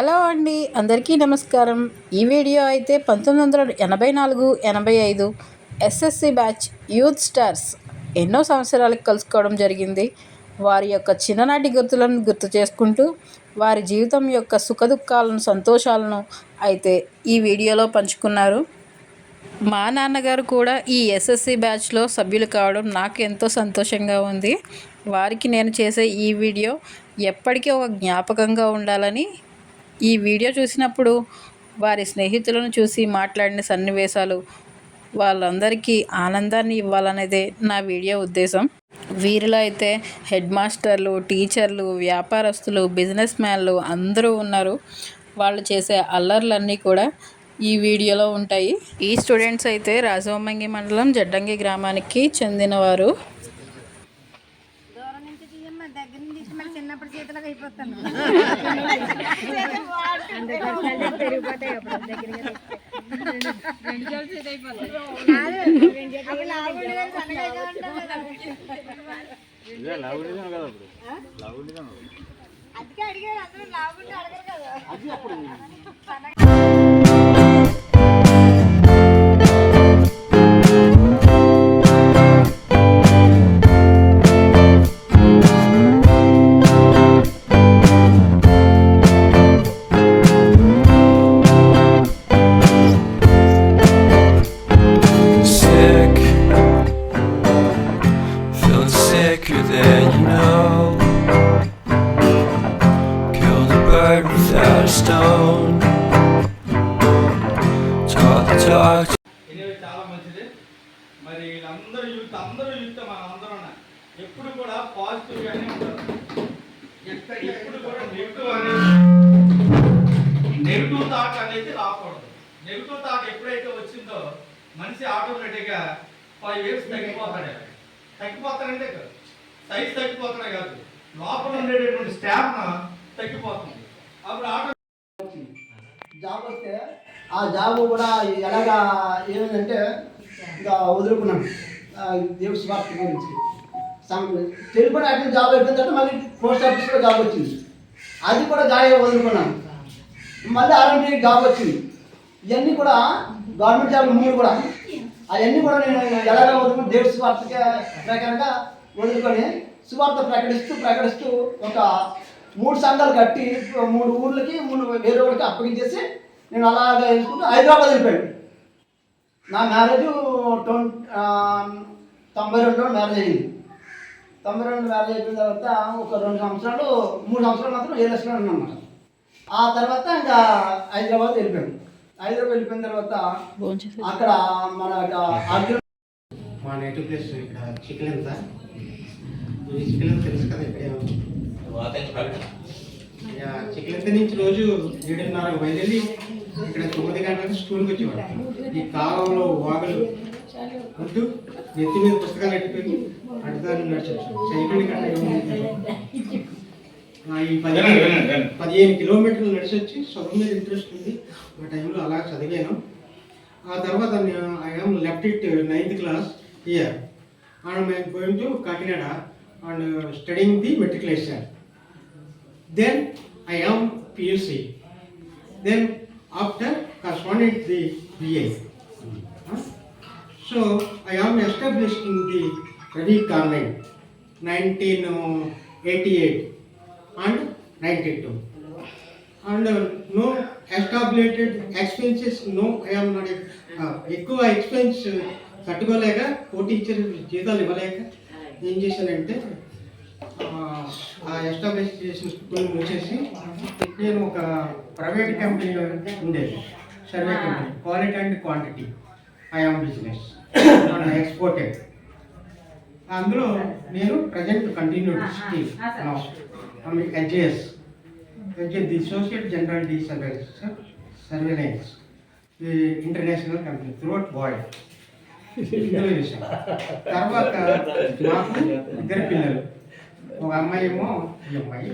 Hello అండి అందరికీ నమస్కారం. ఈ వీడియో అయితే పంతొమ్మిది వందల ఎనభై నాలుగు ఎనభై ఐదు ఎస్ఎస్సి బ్యాచ్ యూత్ స్టార్స్ ఎన్నో సంవత్సరాలకు కలుసుకోవడం జరిగింది. వారి యొక్క చిన్ననాటి గుర్తులను గుర్తు చేసుకుంటూ వారి జీవితం యొక్క సుఖదుఖాలను సంతోషాలను అయితే ఈ వీడియోలో పంచుకున్నారు. మా నాన్నగారు కూడా ఈ ఎస్ఎస్సి బ్యాచ్లో సభ్యులు కావడం నాకు ఎంతో సంతోషంగా ఉంది. వారికి నేను చేసే ఈ వీడియో ఎప్పటికీ ఒక జ్ఞాపకంగా ఉండాలని ఈ వీడియో చూసినప్పుడు వారి స్నేహితులను చూసి మాట్లాడిన సన్నివేశాలు వాళ్ళందరికీ ఆనందాన్ని ఇవ్వాలనేదే నా వీడియో ఉద్దేశం. వీరిలో అయితే హెడ్ మాస్టర్లు టీచర్లు వ్యాపారస్తులు బిజినెస్ మ్యాన్లు అందరూ ఉన్నారు. వాళ్ళు చేసే అల్లర్లన్నీ కూడా ఈ వీడియోలో ఉంటాయి. ఈ స్టూడెంట్స్ అయితే రాజవమంగి మండలం జడ్డంగి గ్రామానికి చెందినవారు దూరం నుంచి తీయమ్మ దగ్గర నుంచి తీసి మళ్ళీ చిన్నప్పుడు చేతులకు అయిపోతాను. అందుకే అడిగారు అందరూ లావుంటే అడగరు కదా ఎప్పుడు కూడా పాజిటివ్ గానే ఉంటారు. ఎక్కడ ఎప్పుడు కూడా నెగిటివ్ అనేది నెగిటివ్ థాట్ అనేది రాకూడదు. నెగిటివ్ థాట్ ఎప్పుడైతే వచ్చిందో మనిషి ఆటోమేటిక్గా ఫైవ్ ఇయర్స్ తగ్గిపోతాడు. తగ్గిపోతాడంటే సైజ్ తగ్గిపోతాడే కాదు. లోపల ఉండేటటువంటి స్టామినా తగ్గిపోతుంది. అప్పుడు ఆటో జాబ్ వస్తే ఆ జాబ్ కూడా ఎలాగా ఏమైందంటే ఇంకా వదులుకున్నాను. దేవుడి స్వార్థ గురించి టెలిఫోన్ యాక్టివ్ జాబ్ అయిపోయిన తర్వాత మళ్ళీ పోస్ట్ ఆఫీస్లో జాబ్ వచ్చింది. అది కూడా జాబ్ వదులుకున్నాను మళ్ళీ ఆర్ఎంపీ జాబ్ వచ్చింది. ఇవన్నీ కూడా గవర్నమెంట్ జాబ్ మూడు కూడా. అవన్నీ కూడా నేను ఎలాగ వదులుకుని దేవుడి స్వార్థ ప్రకారంగా వదులుకొని సువార్త ప్రకటిస్తూ ప్రకటిస్తూ ఒక మూడు సంఘాలు కట్టి మూడు ఊర్లకి మూడు వేరే ఊళ్ళకి అప్పగించేసి నేను అలాగే వేసుకుంటూ హైదరాబాద్ వెళ్ళిపోయాను. నా మ్యారేజ్ ట్వంటీ తొంభై రెండులో మ్యారేజ్ అయ్యింది. తొంభై రెండు మ్యారేజ్ అయిపోయిన తర్వాత ఒక రెండు సంవత్సరాలు మూడు సంవత్సరాలు మాత్రం ఏ రెస్టారెంట్ అనమాట ఆ తర్వాత ఇంకా హైదరాబాద్ వెళ్ళిపోయాను హైదరాబాద్ వెళ్ళిపోయిన తర్వాత అక్కడ మన అర్జున్ మా నేటివ్ ప్లేస్ ఇక్కడ చికెన్ ఈ చికెన్ తెలుసు కదా ఇక్కడ. చికెన్ నుంచి రోజు ఏడున్నరకు బయలుదేరి ఇక్కడ తొమ్మిది గంటలకు స్కూల్కి వచ్చేవాడు ఈ కాలంలో వాగులు ఉంటూ నెత్తి మీద పుస్తకాలు ఎట్టుకొని అడ్డదాన్ని నడిచాడు సైకిల్ ఈ పదిహేను పదిహేను కిలోమీటర్లు నడిచి వచ్చి చదువు మీద ఇంట్రెస్ట్ ఉంది. ఆ టైంలో అలా చదివాను. ఆ తర్వాత I am left it ninth class year and I going to Kakinada and studying the matriculation then I am PUC then after correspondent the BA so I am established in the Ravi convent nineteen eighty eight and ninety two and no established expenses no I'm not ఎక్కువ expense కట్టుకోలేక co teacher జీతాలు ఇవ్వలేక ఏం చేశానంటే ఆ establish చేసిన school వచ్చేసి నేను ఒక ప్రైవేట్ కంపెనీ ఉండేది. Survey company quality and quantity I am business exported అందులో నేను present continue still the social general de surveillance surveillance international company throughout world ఇందులో చేశాను తర్వాత మాకు ఇద్దరు పిల్లలు. ఒక అమ్మాయి ఏమో ఈ అమ్మాయి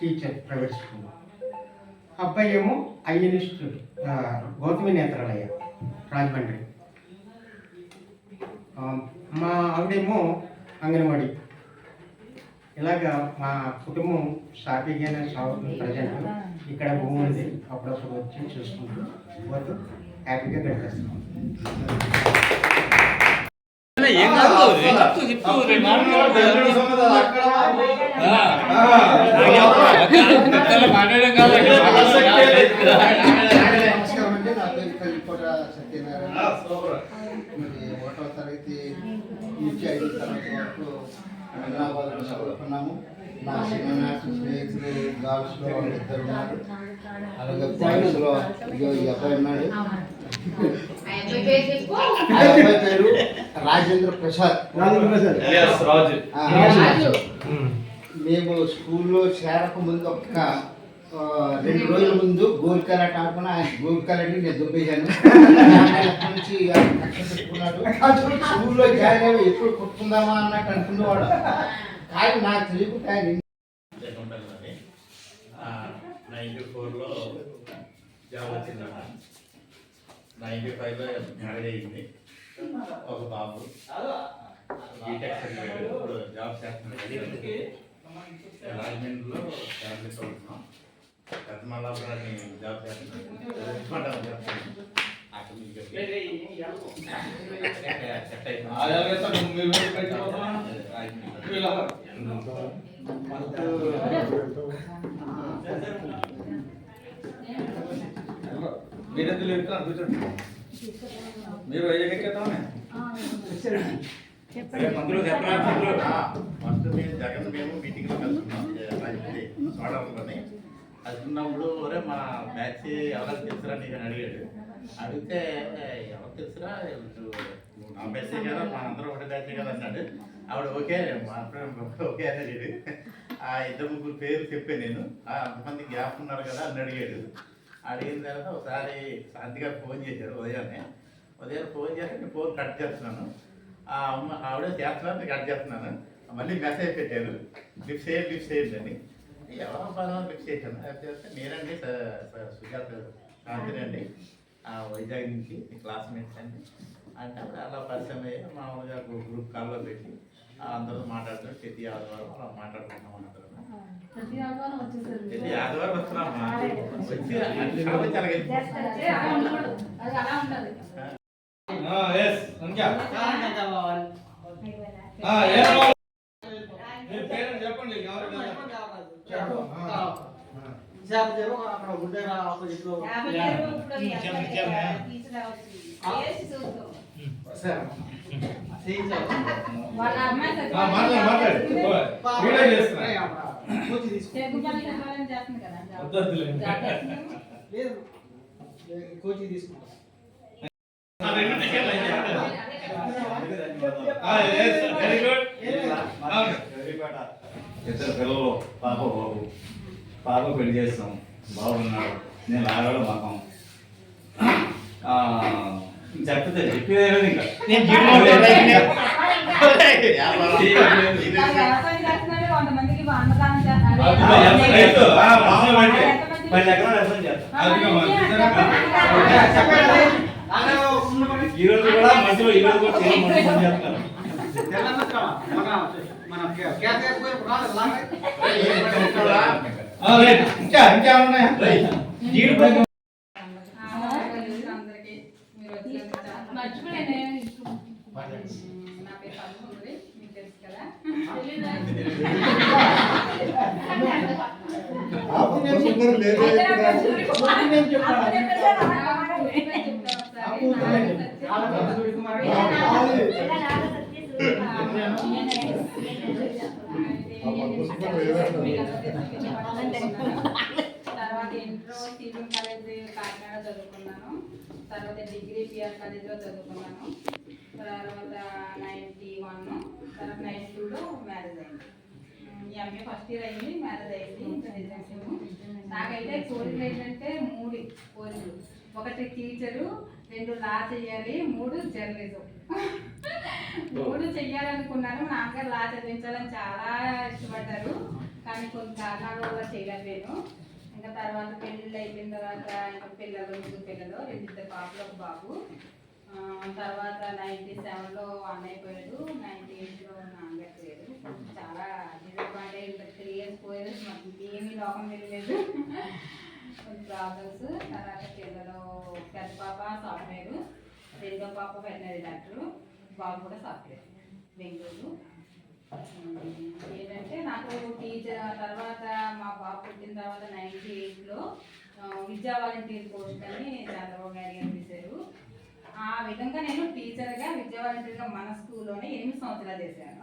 టీచర్ ప్రైవేట్ స్కూల్ అబ్బాయి ఏమో ఐ ఇన్స్టిట్యూట్ గౌతమి నేత్రాలయ రాజమండ్రి. మా ఆవిడేమో అంగన్వాడి. ఇలాగా మా కుటుంబం సాఫీగానే సాగుతుంది ప్రజెంట్ ఇక్కడ భూమి ఉంది అప్పుడప్పుడు వచ్చి చూసుకుంటూ హ్యాపీగా గడిపేస్తాం. ఏం కాదు చెప్తూ చెప్తూ రేపు. మాట్లాడడం కాదు ఒకటో తరగతి నుంచి ఐదో తరగతి వరకు హైదరాబాద్లో చదువుకున్నాము నా చిన్ననాటి స్నేహితులు గర్ల్స్లో ఇద్దరు ఉన్నారు అలాగే బాయ్స్లో ఇదిగో ఈ అబ్బాయి ఉన్నాడు పేరు రాజేంద్ర ప్రసాద్. రాజు. మేము స్కూల్లో చేరక ముందు ఒక్క రెండు రోజుల ముందు గోల్ కరాట ఆడుకుని ఆయన గోల్ కరాటి నేను దుబ్బేశాను. నుంచి ఇక కక్ష పెట్టుకున్నాడు. స్కూల్లో జాయిన్ అయ్యి ఎప్పుడు కొట్టుకుందామా అన్నట్టు అనుకునేవాడు కానీ నాకు తెలియకుండా ఆయన ఫోర్లో జాబ్ నైంటీ ఫైవ్లో మ్యారేజ్ అయింది. ఒక బాబు. బీటెక్ ఇప్పుడు జాబ్ చేస్తున్నాడు. రాజమండ్రిలో ఫ్యామిలీ చదువుతున్నాం. కథమల్లాపురాన్ని జాబ్ అక్కడ నుంచి సెట్ అయిపోయింది. మీరు మీరెందుకు ఎక్కుతారు కూర్చోండి. మీరు మందులు ఫస్ట్ మేము జగన్ మేము మీటింగ్లో కలుసుకున్నాం. కలుసుకున్నప్పుడు ఒరే మా బ్యాచ్ ఎవరికి తెలుసురా నీకు అని అడిగాడు. అడిగితే ఎవరు తెలుసురా? నా బ్యాచే కదా మా అందరూ ఒకటే బ్యాచే కదా అన్నాడు. ఆవిడ ఓకే ఓకే అన్నాడు ఆ ఇద్దరు ముగ్గురు పేరు చెప్పాను నేను. ఆ అంతమంది గ్యాప్ ఉన్నారు కదా అని అడిగాడు. అడిగిన తర్వాత ఒకసారి శాంతి గారు ఫోన్ చేశారు ఉదయాన్నే. ఉదయం ఫోన్ చేస్తే నేను ఫోన్ కట్ చేస్తున్నాను. ఆ అమ్మ ఆవిడ చేస్తున్నాను కట్ చేస్తున్నాను. మళ్ళీ మెసేజ్ పెట్టారు. లిఫ్ట్ చేయండి లిఫ్ట్ చేయండి అని. ఎవరో పదం లిఫ్ట్ చేశాను చేస్తే నేనండి సుజాత శాంతినండి. అండి ఆ వైజాగ్ నుంచి క్లాస్మేట్స్ అండి. అంటే అప్పుడు అలా పరిచయం అయ్యి మామూలుగా గ్రూప్ కాల్లో పెట్టి అందరూ మాట్లాడుతున్నారు. ప్రతి ఆదివారం అలా మాట్లాడుకుంటాం అందరూ. ప్రతి ఆదివారం వస్తున్నామ్మా వచ్చి అన్ని కావాలి చాలా ఆ, yes, ఇంకా. ఆ, ఏం కావాలి? మీ పేరెంట్ చెప్పండి కోచింగ్ ఇద్దరు పిల్లలు పాప బాబు పాప పెళ్ళి చేస్తాం బాగున్నాడు నేను లాగాడు మకం చెప్తే చెప్పేది ఇంకా కొంతమందికి అన్నదానం చేస్తారు. ఈ రోజు కూడా మధ్యలో ఈ రోజు కూడా రైట్. ఇంకా ఇంకా ఉన్నాయా తర్వాత ఇంట్రో సీఎం కాలేజ్ కాకినాడ చదువుకున్నాను తర్వాత డిగ్రీ పిఆర్ కాలేజ్లో చదువుకున్నాను. తర్వాత నైంటీ వన్ తర్వాత నైంటీ టూలో మ్యారేజ్ అయింది. మీ అమ్మాయి ఫస్ట్ ఇయర్ అయింది మ్యారేజ్ అయింది రెసిడెన్షియల్ నాకైతే కోరికలు ఏంటంటే మూడు కోరికలు. ఒకటి టీచరు రెండు లా చేయాలి మూడు జర్నలిజం మూడు చెయ్యాలనుకున్నాను మా నాన్నగారు లా చదివించాలని చాలా ఇష్టపడ్డారు. కానీ కొన్ని కారణాల వల్ల చేయలేకపోయాను ఇంకా తర్వాత పెళ్ళిళ్ళు అయిపోయిన తర్వాత ఇంకా పిల్లలు పిల్లలు రెండిద్దరు పాపలు ఒక బాబు. తర్వాత నైంటీ సెవెన్లో అన్నయ్య అయిపోయాడు. నైన్టీ ఎయిట్లో నాన్నగారు చాలా డిసప్పాయింట్ అయ్యి త్రీ ఇయర్స్ పోయారు మాకు ఏమీ లోకం తెలియలేదు. ప్రాబ్లమ్స్ తర్వాత పిల్లలు పెద్ద పాప సాఫ్ట్వేర్ రెండో పాప వెటనరీ డాక్టర్ బాబు కూడా సాఫ్ట్వేర్ బెంగళూరు. ఏంటంటే నాకు టీచర్ తర్వాత మా బాబు పుట్టిన తర్వాత నైన్టీ ఎయిట్లో విద్యా వాలంటీర్ పోస్ట్ అని చంద్రబాబు గారు గారు ఆ విధంగా నేను టీచర్గా విద్యా వాలంటీర్గా మన స్కూల్లోనే ఎనిమిది సంవత్సరాలు చేశాను.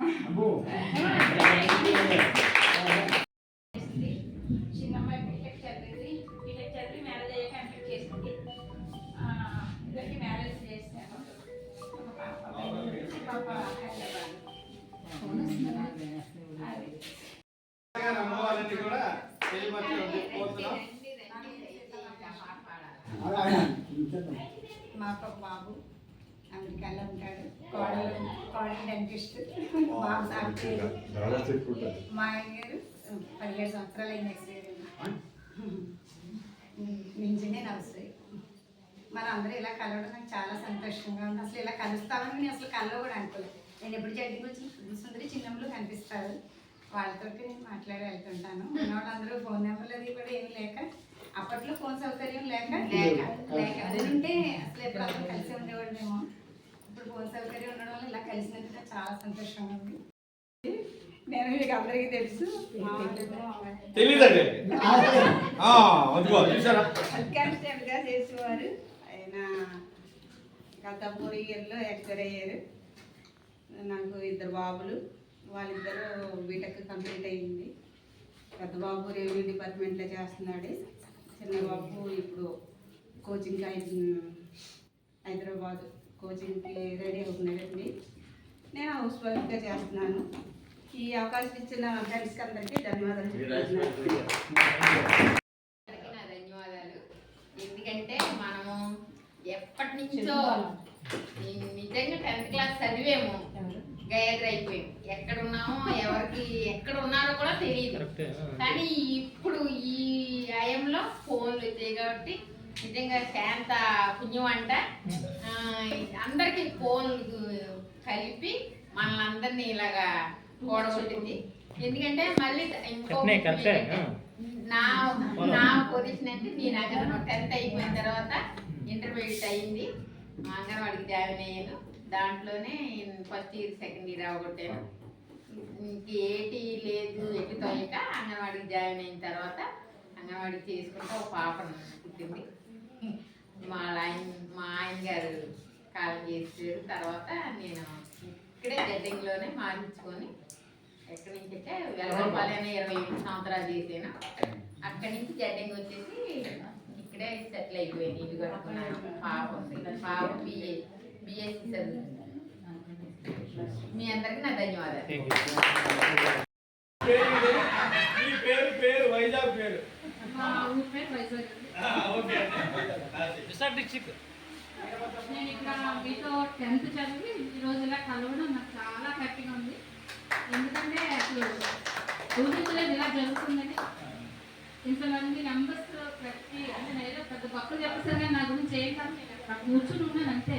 మా ఆయన గారు పదిహేడు సంవత్సరాలు అయిన అవసరం మరి అందరూ ఇలా కలవడం నాకు చాలా సంతోషంగా ఉంది. అసలు ఇలా కలుస్తామని నేను అసలు కల్లో కూడా అనుకోలేదు. నేను ఎప్పుడు జడ్డి గురించి సుందరి చిన్నప్పుడు కనిపిస్తారు. వాళ్ళతో నేను మాట్లాడి వెళ్తుంటాను. ఉన్న వాళ్ళందరూ ఫోన్ నెంబర్లు అది కూడా ఏమీ లేక అప్పట్లో ఫోన్ సౌకర్యం లేక లేక. లేక. ఉంటే అసలు ఎప్పుడు అందరూ కలిసి ఉండేవాళ్ళేమో ఇప్పుడు ఫోన్ సౌకర్యం ఉండడం వల్ల చాలా సంతోషంగా ఉంది నేను మీకు అందరికీ తెలుసు. మా వాళ్ళేమో తెలీదండి. ఆ, అదిగో చూసారా? కానిస్టేబుల్గా చేసేవారు. ఆయన గత మూడు ఇయర్లో ఎక్స్పైర్ అయ్యారు. నాకు ఇద్దరు బాబులు. వాళ్ళిద్దరూ బీటెక్ కంప్లీట్ అయ్యింది. పెద్ద బాబు రెవెన్యూ డిపార్ట్మెంట్లో చేస్తున్నాడు. చిన్న బాబు ఇప్పుడు కోచింగ్ హైదరాబాద్ కోచింగ్కి రెడీ అవుతున్నాడండి. నేను హౌస్ వైఫ్గా చేస్తున్నాను. ఈ అవకాశం ఇచ్చిన ఫ్రెండ్స్కి అందరికీ ధన్యవాదాలు అందరికీ నా ధన్యవాదాలు. ఎందుకంటే మనము ఎప్పటి నుంచో నిజంగా టెన్త్ క్లాస్ చదివేము. గైడ్ర అయిపోయాము ఎక్కడ ఉన్నామో ఎవరికి ఎక్కడ ఉన్నారో కూడా తెలియదు కానీ ఇప్పుడు ఈ ఆయంలో ఫోన్లు వచ్చాయి కాబట్టి నిజంగా శాంత పుణ్యం అంట. అందరికీ ఫోన్లు కలిపి మనల్ని అందరినీ ఇలాగా కూడగొట్టింది ఎందుకంటే మళ్ళీ ఇంకో నా నా పొజిషన్ అంటే నేను అక్కడ టెన్త్ అయిపోయిన తర్వాత ఇంటర్మీడియట్ అయింది. అంగన్వాడికి జాయిన్ అయ్యాను. దాంట్లోనే ఫస్ట్ ఇయర్ సెకండ్ ఇయర్ అవగొట్టాను. ఇంక ఏటి లేదు ఎటు తోయక అంగన్వాడికి జాయిన్ అయిన తర్వాత అంగన్వాడికి చేసుకుంటే ఒక పాప పుట్టింది మా ఆయన మా ఆయన గారు చేసారు తర్వాత నేను ఇక్కడే జడ్డింగ్లోనే మార్పించుకొని ఎక్కడి నుంచి అంటే వెలగపాలైన ఇరవై ఎనిమిది సంవత్సరాలు చేసాను అక్కడి నుంచి జడ్డింగ్ వచ్చేసి ఇక్కడే సెటిల్ అయిపోయాను ఇల్లు కట్టుకున్నాను. పాప పాప బిఏ బిఎస్సి చదువుతుంది. మీ అందరికీ నా ధన్యవాదాలు. ఇది. మీ పేరు పేరు వైజాగ్ పేరు మా ఊరి పేరు. వైజాగ్ ఆ, ఓకే. నేను ఇక్కడ మీతో టెన్త్ చదివి ఈ రోజు ఇలా కలవడం నాకు చాలా హ్యాపీగా ఉంది. ఎందుకంటే అసలు ఊహించలేదు ఇలా జరుగుతుందని ఇంతమంది నెంబర్స్ ప్రతి అంటే నేను పెద్ద గొప్పలు చెప్పేసారు కానీ నా గురించి ఏం కాదు కూర్చుని ఉన్నాను అంతే.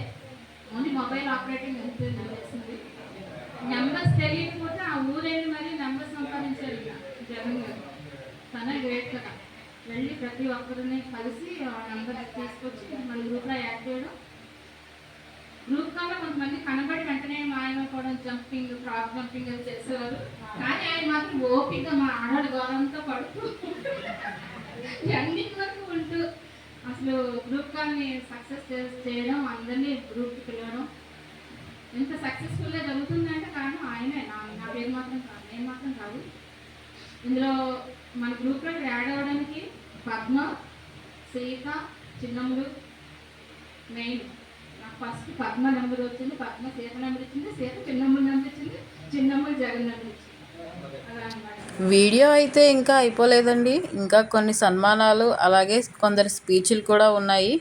ఓన్లీ మొబైల్ ఆపరేటింగ్ అంతే నెంబర్స్ తెలియకపోతే ఆ ఊరేళ్ళు మరి నెంబర్ సంపాదించారు ఇక జగన్ గారు. తనే గ్రేట్ కదా. వెళ్ళి ప్రతి ఒక్కరిని కలిసి ఆ నెంబర్ తీసుకొచ్చి మన గ్రూప్లో యాడ్ చేయడం. గ్రూప్ కన్నా కొంతమంది కనబడి వెంటనే మాయమైపోవడం జంపింగ్ క్రాస్ జంపింగ్ అది చేసేవారు. కానీ ఆయన మాత్రం ఓపిక మా ఆడవాళ్ళ గౌరవంతో పడుతూ ఎండింగ్ వరకు ఉంటూ అసలు గ్రూప్ కాల్ని సక్సెస్ చేయడం అందరినీ గ్రూప్కి పిలవడం. ఎంత సక్సెస్ఫుల్గా జరుగుతుందంటే కారణం ఆయనే. నా నా పేరు మాత్రం కాదు నేను మాత్రం కాదు. ఇందులో మన గ్రూప్లోకి యాడ్ అవ్వడానికి పద్మ సీత చిన్నములు మెయిన్. నాకు ఫస్ట్ పద్మ నెంబర్ వచ్చింది పద్మ సీత నెంబర్ ఇచ్చింది సీత చిన్నమ్ముడు నెంబర్ ఇచ్చింది చిన్నమ్ముడు జగన్ నెంబర్ ఇచ్చింది. వీడియో అయితే ఇంకా అయిపోలేదండి. ఇంకా కొన్ని సన్మానాలు అలాగే కొందరు స్పీచ్లు కూడా ఉన్నాయి.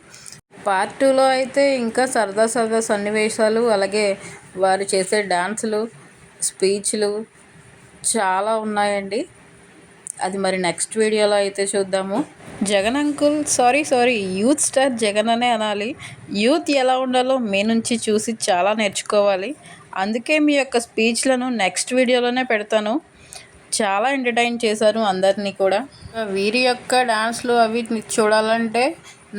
పార్ట్ టూలో అయితే ఇంకా సరదా సరదా సన్నివేశాలు అలాగే వారు చేసే డాన్సులు స్పీచ్లు చాలా ఉన్నాయండి. అది మరి నెక్స్ట్ వీడియోలో అయితే చూద్దాము. Jagan uncle sorry sorry youth star Jagan అనే అనాలి. యూత్ ఎలా ఉండాలో మీ నుంచి చూసి చాలా నేర్చుకోవాలి. అందుకే మీ యొక్క స్పీచ్లను నెక్స్ట్ వీడియోలోనే పెడతాను. చాలా ఎంటర్టైన్ చేశారు అందరినీ కూడా. వీరి యొక్క డాన్స్లు అవి చూడాలంటే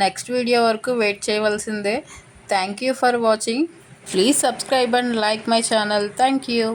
నెక్స్ట్ వీడియో వరకు వెయిట్ చేయవలసిందే. Thank you for watching please subscribe and like my channel thank you